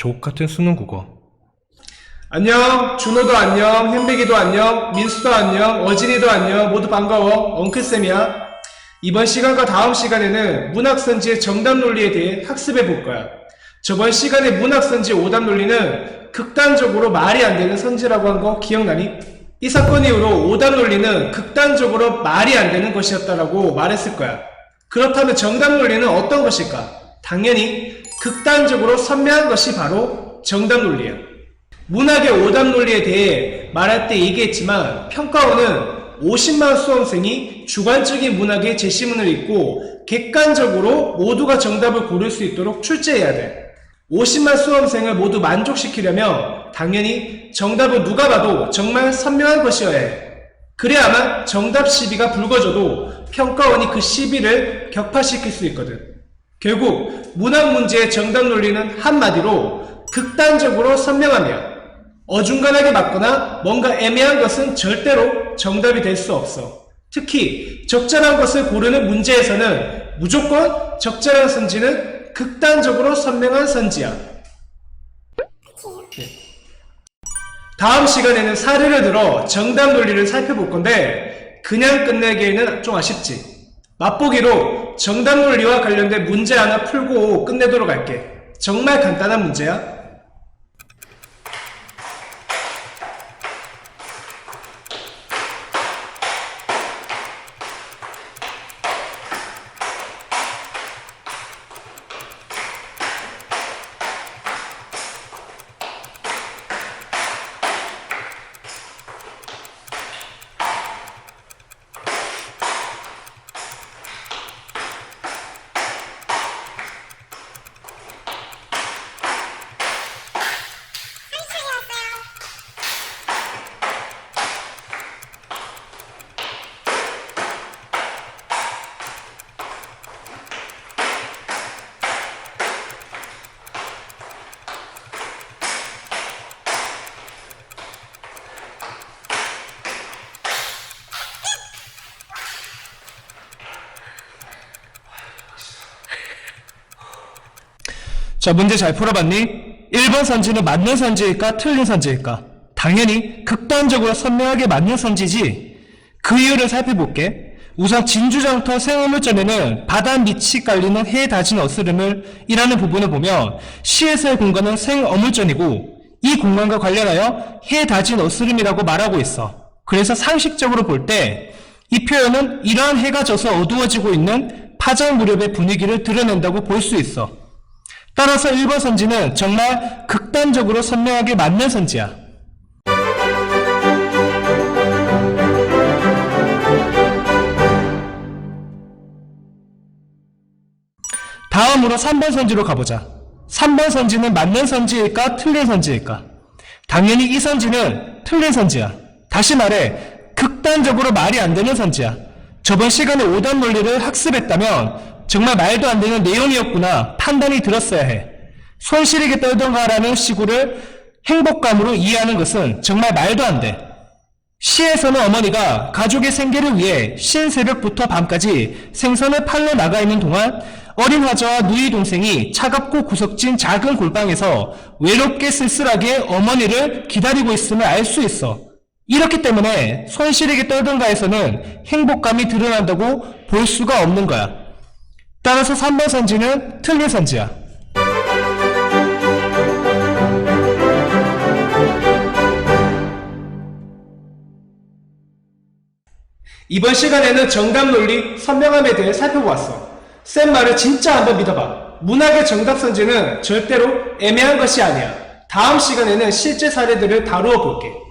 족같은 수능 국어. 안녕, 준호도 안녕, 현백이도 안녕, 민수도 안녕, 어진이도 안녕, 모두 반가워. 엉클쌤이야. 이번 시간과 다음 시간에는 문학선지의 정답 논리에 대해 학습해 볼 거야. 저번 시간에 문학선지 오답 논리는 극단적으로 말이 안 되는 선지라고 한 거 기억나니? 이 사건 이후로 오답 논리는 극단적으로 말이 안 되는 것이었다라고 말했을 거야. 그렇다면 정답 논리는 어떤 것일까? 당연히 극단적으로 선명한 것이 바로 정답 논리야. 문학의 오답 논리에 대해 말할 때 얘기했지만 평가원은 50만 수험생이 주관적인 문학의 제시문을 읽고 객관적으로 모두가 정답을 고를 수 있도록 출제해야 돼. 50만 수험생을 모두 만족시키려면 당연히 정답은 누가 봐도 정말 선명한 것이어야 해. 그래야만 정답 시비가 불거져도 평가원이 그 시비를 격파시킬 수 있거든. 결국 문학 문제의 정답 논리는 한마디로 극단적으로 선명하며 어중간하게 맞거나 뭔가 애매한 것은 절대로 정답이 될 수 없어. 특히 적절한 것을 고르는 문제에서는 무조건 적절한 선지는 극단적으로 선명한 선지야. 네. 다음 시간에는 사례를 들어 정답 논리를 살펴볼 건데 그냥 끝내기에는 좀 아쉽지. 맛보기로 정답 논리와 관련된 문제 하나 풀고 끝내도록 할게. 정말 간단한 문제야. 자, 문제 잘 풀어봤니? 1번 선지는 맞는 선지일까, 틀린 선지일까? 당연히 극단적으로 선명하게 맞는 선지지. 그 이유를 살펴볼게. 우선 진주장터 생어물전에는 바다 밑이 깔리는 해 다진 어스름을 이라는 부분을 보면 시에서의 공간은 생어물전이고 이 공간과 관련하여 해 다진 어스름이라고 말하고 있어. 그래서 상식적으로 볼 때 이 표현은 이러한 해가 져서 어두워지고 있는 파장 무렵의 분위기를 드러낸다고 볼 수 있어. 따라서 1번 선지는 정말 극단적으로 선명하게 맞는 선지야. 다음으로 3번 선지로 가보자. 3번 선지는 맞는 선지일까, 틀린 선지일까? 당연히 이 선지는 틀린 선지야. 다시 말해, 극단적으로 말이 안 되는 선지야. 저번 시간에 오답 논리를 학습했다면 정말 말도 안 되는 내용이었구나 판단이 들었어야 해. 손시리게 떨던가라는 시구를 행복감으로 이해하는 것은 정말 말도 안 돼. 시에서는 어머니가 가족의 생계를 위해 신새벽부터 밤까지 생선을 팔러 나가 있는 동안 어린 화자와 누이 동생이 차갑고 구석진 작은 골방에서 외롭게 쓸쓸하게 어머니를 기다리고 있음을 알 수 있어. 이렇기 때문에 손시리게 떨던가에서는 행복감이 드러난다고 볼 수가 없는 거야. 따라서 3번 선지는 틀린 선지야. 이번 시간에는 정답 논리, 선명함에 대해 살펴보았어. 쌤 말을 진짜 한번 믿어봐. 문학의 정답 선지는 절대로 애매한 것이 아니야. 다음 시간에는 실제 사례들을 다루어 볼게. 네.